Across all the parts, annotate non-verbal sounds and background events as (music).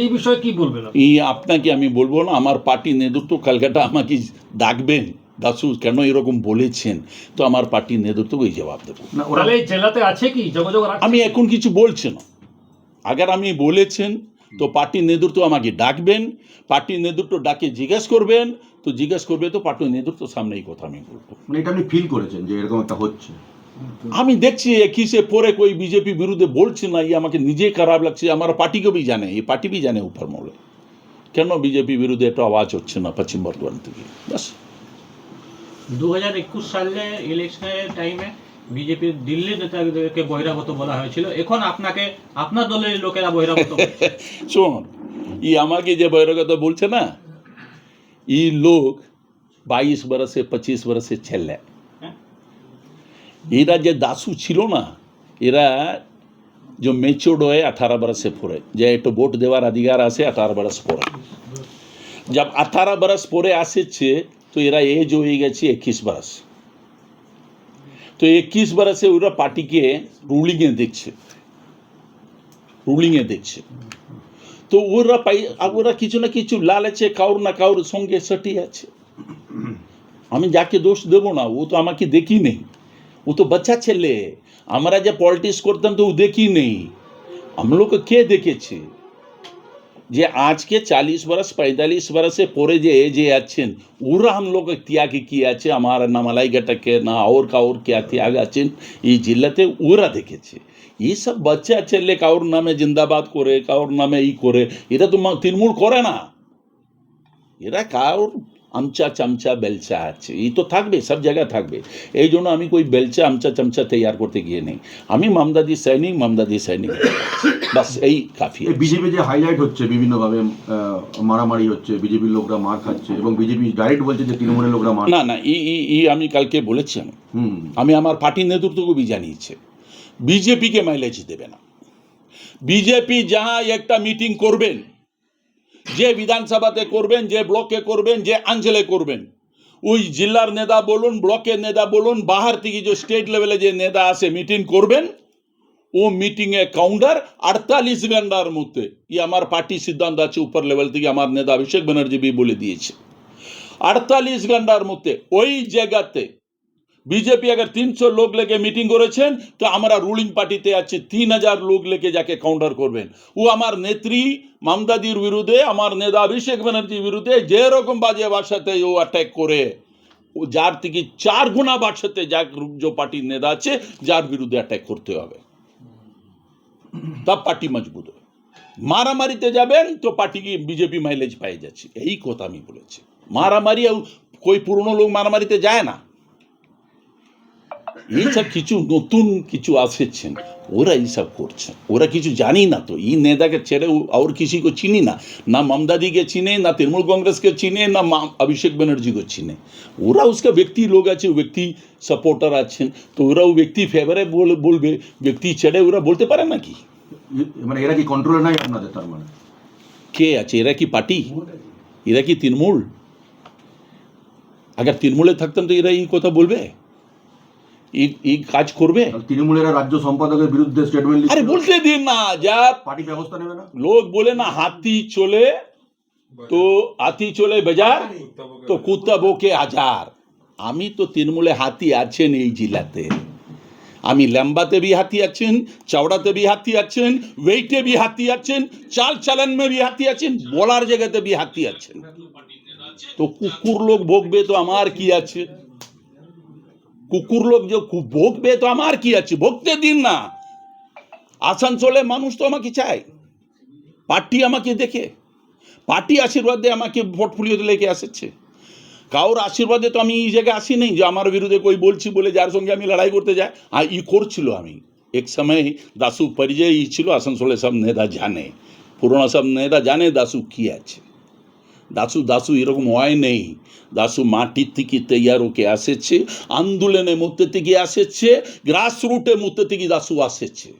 এই বিষয়ে কি বলবেন আপনি? এই আপনাকে আমি বলব না আমার পার্টি নেতৃত্ব কালকাটা আমাকে ডাকবেন দাসু কেন এরকম বলেছেন? তো আমার পার্টির জবাব দেবো। তাহলে জেলাতে আছে কি? আমি এখন কিছু বলছি না। আগার আমি বলেছেন তো পার্টির নেতৃত্ব আমাকে ডাকবেন পার্টির নেতৃত্ব ডাকে জিজ্ঞেস করবেন তো জিজ্ঞেস করবে তো পার্টির নেতৃত্ব সামনে এই কথা আমি বলব। মানে এটা আপনি ফিল করেছেন যে এরকম একটা হচ্ছে? আমি দেখছি কিসে পরে কই বিজেপি বিরুদ্ধে বলছে না ইয়ে আমাকে নিজে খারাপ লাগছে আমার পার্টিকে বি জানে এই পার্টি বি জানে উপর মহলে। কেন বিজেপি বিরুদ্ধে একটা আওয়াজ হচ্ছে না পশ্চিম বর্ধমান থেকে? বাস দু হাজার একুশ সালে ইলেকশনের টাইমে বিজেপি দিল্লি নেতাদেরকে বহিরাগত বলা হয়েছিল। এখন আপনাকে আপনার দলের লোকেরা বহিরাগত (laughs) শুন ই আমাকে যে বহিরাগত বলছে না ই লোক বাইশ বরসে পঁচিশ বরসে ছেলে। এরা যে দাসু ছিল না এরা जो मेच्योर्ड है अठारह बरस से पूरे যে একটু ভোট দেওয়ার অধিকার আছে আঠারো বরস পরে जब अठारह बरस পরে আসছে তো এরা এজ হয়ে গেছে একুশ বরস তো একুশ বরসে ওরা পার্টিকে রুলিংয়ে দেখছে রুলিংয়ে দেখছে তো ওরা পাই আর ওরা কিছু না কিছু লালেছে কাউর না কাউর সঙ্গে সটি আছে আমি যাকে দোষ দেবো না ও তো আমাকে দেখি নেই वो तो बच्चा छेले हमारा जब पॉलिटिक्स करते तो देखे नहीं। हम लोग के देखे छे? जे आज के चालीस बरस पैंतालीस बरस से पूरे जे एज अच्छे उरा हम लोग त्याग किया छे। हमारा ना मलाई घटक के ना और का और क्या त्याग अच्छे ये जिलते उरा देखे छे। ये सब बच्चा अच्छे ले का और नामे जिंदाबाद को रे का और नामे ई को रे इधर तो तिरमूल करे ना। इरा का और আমচা চামচা বেলচা আছে। এই তো থাকবে সব জায়গায় থাকবে। এই জন্য আমি কই বেলচা আমচা চামচা তৈয়ার করতে গিয়ে নেই। আমি মামদাদি সৈনিক মামদাদি সৈনিক বাস এই কাফি বিজেপি যে হাইলাইট হচ্ছে বিভিন্নভাবে মারামারি হচ্ছে বিজেপির লোকরা মার খাচ্ছে এবং বিজেপি ডাইরেক্ট বলছে যে তৃণমূলের লোকরা মার না না ই ই ই আমি কালকে বলেছি আমি। আমি আমার পার্টির নেতৃত্বকে জানিয়েছে। বিজেপিকে মাইলেজ দেবে না। বিজেপি যাহা একটা মিটিং করবেন যে বিধানসভাতে করবেন, যে ব্লকে করবেন, যে অঞ্চলে করবেন, ওই জেলার নেতা বলুন, ব্লকের নেতা বলুন, বাহার থেকে যে স্টেট লেভেলে যে নেতা আসে মিটিং করবেন, ও মিটিংয়ে কাউন্টার আটতাল্লিশ ঘণ্টার মধ্যে ই আমার পার্টি সিদ্ধান্ত আছে উপর লেভেল থেকে আমার নেতা অভিষেক ব্যানার্জি বলে দিয়েছে। আটতাল্লিশ ঘণ্টার মধ্যে, ওই জায়গাতে बीजेपी अगर 300 লোক লেগে মিটিং করেছেন তো আমরা রুলিং পার্টিতে আছে তিন হাজার লোক লেগে যাকে কাউন্টার করবেন ও আমার নেত্রী মামদাদির বিরুদ্ধে আমার নেতা অভিষেক ব্যানার্জির বিরুদ্ধে যেরকম বাজে ভাষাতে ও অ্যাটাক করে ও যার থেকে চার গুণা ভাষাতে যার যে পার্টির নেতা আছে যার বিরুদ্ধে অ্যাটাক করতে হবে তব পার্টি মজবুত হবে মারামারিতে যাবেন তো পার্টি কি বিজেপি মাইলেজ পেয়ে যাচ্ছে এই কথা আমি বলেছি মারামারি কই পুরনো লোক মারামারিতে যায় না এইসব কিছু নতুন কিছু আসেছেন। ওরা এইসব করছে। ওরা কিছু জানি না তো। এই নেতাকে ছেড়ে আর কিছুকে চিনি না। না মমদাদিকে চিনে না তৃণমূল কংগ্রেসকে চিনে না মা অভিষেক ব্যানার্জিকে চিনে। ওরা উসকে ব্যক্তি লোক আছে ব্যক্তি সাপোর্টার আছেন। তো ওরা ব্যক্তি ফেভারে বলবে ব্যক্তি ছেড়ে ওরা বলতে পারে নাকি? মানে এরা কি কন্ট্রোলে নাই আপনাদের তার মানে? কে আছে? এরা কি পার্টি? এরা কি তৃণমূল? আগে তৃণমূলে থাকতাম তো এরা এই কথা বলবে? এই কাজ করবে? রাজ্য সম্পাদকের বিরুদ্ধে স্টেটমেন্ট আরে বলতে দিন না যা পার্টি ব্যবস্থা নেবে না? লোক বলে না হাতি চলে তো হাতি চলে তো কুত্তা আমি তো তৃণমূলে হাতি আছেন এই জেলাতে। আমি লম্বাতে বি হাতি আছেন চওড়াতে বি হাতি আছেন ওয়েটে বি হাতি আছেন চাল চালান মে বি হাতি আছেন বলার জায়গাতে ভি হাতি আছেন। তো কুকুর লোক ভোগবে তো আমার কি আছে? কুকুর লোক যে ভোগবে, তো আমার কি আছে? ভোগতে দিন না। আসানসোলে মানুষ তো আমাকে চায়। পার্টি আমাকে দেখে। পার্টি আশীর্বাদ আমাকে পোর্টফোলিওতে লেগে আসছে কারোর আশীর্বাদে তো আমি এই জায়গায় আসি নেই যে আমার বিরুদ্ধে কই বলছি বলে যার সঙ্গে আমি লড়াই করতে যাই। আর ই করছিল আমি। এক সময় দাসু পরিচয় ছিল আসানসোলে সব নেতা জানে। পুরোনো সব নেতা জানে দাসু কি আছে। দাসু দাসু এরকম হয় নেই। দাসু মাটির থেকে তৈয়ার ওকে আসেছে আন্দোলনের মধ্যে থেকে আসেছে গ্রাস রুটের মধ্যে থেকে দাসু আসেছে।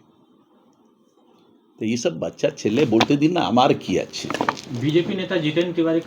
তো এইসব বাচ্চা, ছেলে বলতে দিন না, আমার কি আছে? বিজেপি নেতা জিতেন তিওয়ারি